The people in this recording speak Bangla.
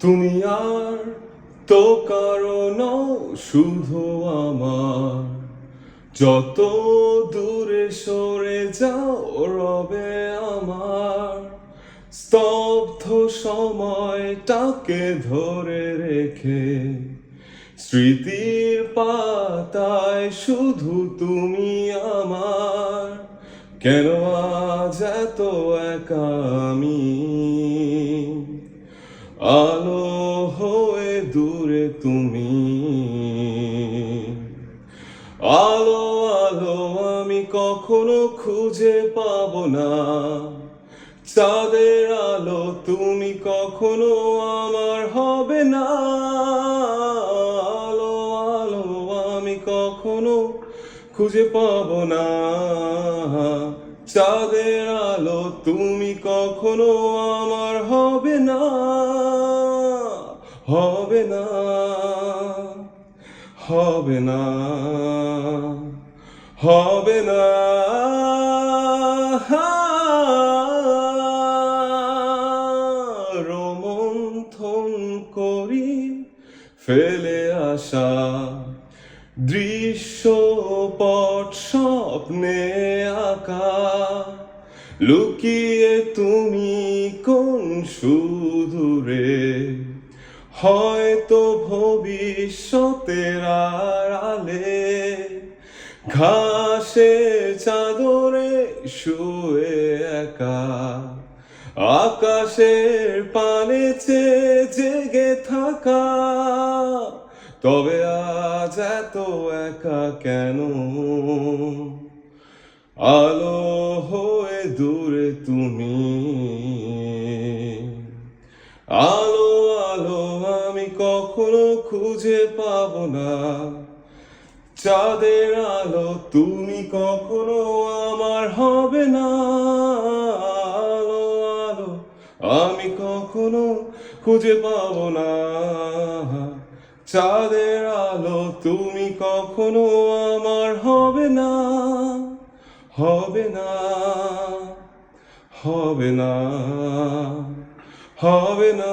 তুমি আর তো কারণ শুধু আমার। যত দূরে সরে যাও রবে আমার। স্তব্ধ সময়টাকে ধরে রেখে স্মৃতির পাতায় শুধু তুমি আমার। কেন আজ এত একা আমি? আলো হয়ে দূরে তুমি। আলো আলো আমি কখনো খুঁজে পাবো না। চাঁদের আলো তুমি কখনো আমার হবে না। আলো আলো আমি কখনো খুঁজে পাবো না। চাঁদের আলো তুমি কখনো আমার হবে না হবে না হবে না হবে না। রোমন্থন করি ফেলে আসা দৃশ্যপট স্বপ্নে আঁকা লুকিয়ে তুমি কোন সুদূরে? হয়তো ভবিষ্যতের আড়ালে ঘাসে চাদরে শুয়ে একা, আকাশের পানে জেগে থাকা। তবে আজ এত একা কেন? আলো দূরে তুমি। আলো আলো, আমি কখনো খুঁজে পাবো না। চাঁদের আলো, তুমি কখনো আমার হবে না। আলো আলো, আমি কখনো খুঁজে পাবো না। চাঁদের আলো, তুমি কখনো আমার হবে না হবে না। হবে না হবে না